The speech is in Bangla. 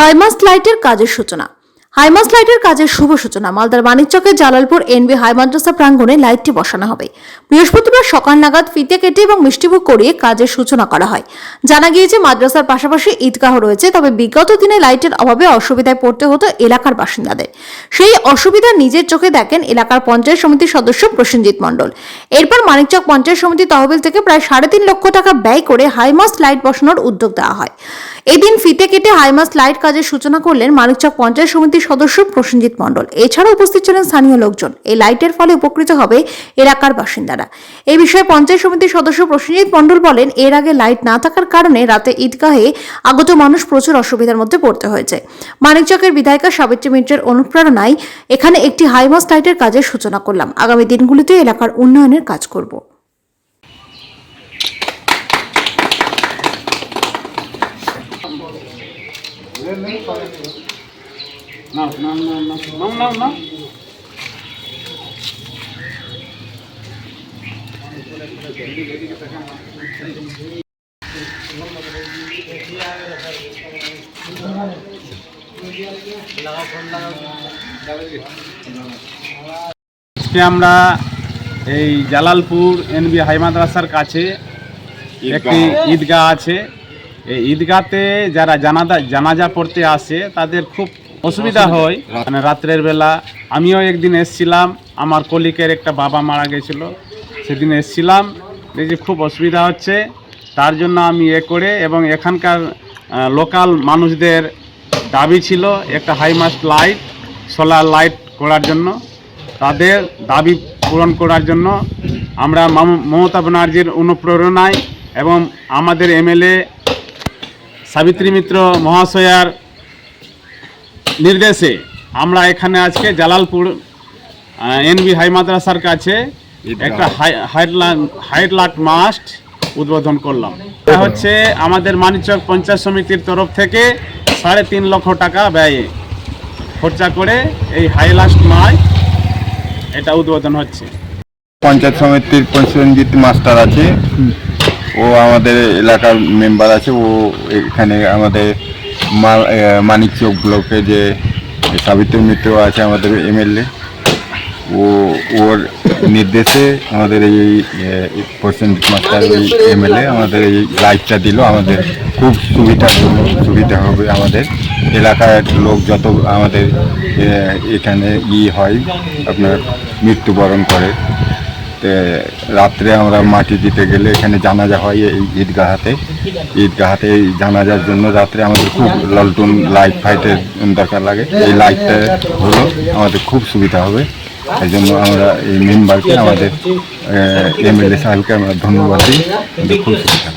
হাইমাস লাইটের কাজের সূচনা। হাইমাস লাইটের কাজের শুভ সূচনা। মালদার বাণিজ্যকের জালালপুর এনবি হাই মাদ্রাসা প্রাঙ্গণে লাইটটি বসানো হবে। বৃহস্পতিবার সকাল নাগাদ ফিতে কেটে এবং মিষ্টিভোগ করিয়ে কাজের সূচনা করা হয়। জানা গিয়েছে, মাদ্রাসার পাশাপাশি ঈদগাহ রয়েছে, তবে বিগত দিনে লাইটের অভাবে অসুবিধায় পড়তে হতো এলাকার বাসিন্দাদের। সেই অসুবিধা নিজের চোখে দেখেন এলাকার পঞ্চায়েত সমিতির সদস্য প্রসেনজিৎ মণ্ডল। এরপর মানিকচক পঞ্চায়েত সমিতি তহবিল থেকে প্রায় সাড়ে তিন লক্ষ টাকা ব্যয় করে হাইমাস লাইট বসানোর উদ্যোগ দেওয়া হয়। এদিন ফিতে কেটে হাইমাস লাইট কাজের সূচনা করলেন মানিকচক পঞ্চায়েত সমিতির সদস্য প্রসেনজিৎ মণ্ডল। এছাড়া উপস্থিত ছিলেন স্থানীয় লোকজন। এই লাইটের ফলে উপকৃত হবে এলাকার বাসিন্দারা। এই বিষয়ে পঞ্চায়েত সমিতির সদস্য প্রসেনজিৎ মণ্ডল বলেন, এর আগে লাইট না থাকার কারণে রাতে ঈদগাহে আগত মানুষ প্রচুর অসুবিধার মধ্যে পড়তে হয়েছে। মানিকচকের বিধায়িকা সাবিত্রী মিত্রের অনুপ্রেরণায় এখানে একটি হাইমাস লাইটের কাজের সূচনা করলাম। আগামী দিনগুলিতে এলাকার উন্নয়নের কাজ করব। আজকে আমরা এই জালালপুর এনবি হাই মাদ্রাসার কাছে একটি ঈদগাহ আছে। এই ঈদগাতে যারা জানাজা জানাজা পড়তে আসে তাদের খুব অসুবিধা হয়। মানে রাত্রের বেলা। আমিও একদিন এসছিলাম আমার কলিকের একটা বাবা মারা গেছিল। সেদিন এসছিলাম দেখি খুব অসুবিধা হচ্ছে। তার জন্য আমি এ করে এবং এখানকার লোকাল মানুষদের দাবি ছিল একটা হাইমাস্ট লাইট সোলার লাইট করার জন্য। তাদের দাবি পূরণ করার জন্য আমরা মাম- মমতা ব্যানার্জির অনুপ্রেরণায় এবং আমাদের এমএলএ সাবিত্রী মিত্র মহাশয়ার নির্দেশে আমরা এখানে আজকে জালালপুর এনবি হাই মাদ্রাসার কাছে একটা হাইট লাট মাস্ট উদ্বোধন করলাম। এটা হচ্ছে আমাদের মানিচক পঞ্চায়েত সমিতির তরফ থেকে সাড়ে তিন লক্ষ টাকা ব্যয়ে খরচা করে এই হাইলাস্ট মাস্ট এটা উদ্বোধন হচ্ছে। পঞ্চায়েত সমিতির প্রসেনজিৎ মাস্টার আছে। ও আমাদের এলাকার মেম্বার আছে ও এখানে আমাদের মা- এ, মানিকচক ব্লকে যে সাবিত্রী মিত্র আছে আমাদের এমএলএ ও ওর নির্দেশে আমাদের এই প্রসেনজিৎ মাস্টার ওই এমএলএ আমাদের এই লাইটটা দিল। আমাদের খুব সুবিধা সুবিধা হবে আমাদের। এলাকার লোক যত আমাদের এখানে ই হয় আপনার মৃত্যুবরণ করে। রাত্রে আমরা মাটি দিতে গেলে এখানে জানাজা হয় এই ঈদগাহাতে। ঈদগাহাতে এই জানাজার জন্য রাত্রে আমাদের খুব ললটুন লাইট ফাইটের দরকার লাগে। এই লাইটটা হলো আমাদের খুব সুবিধা হবে। এই জন্য আমরা এই মেম্বারকে আমাদের এমএলএ সাহেবকে আমরা ধন্যবাদ দিই। খুব সুবিধা।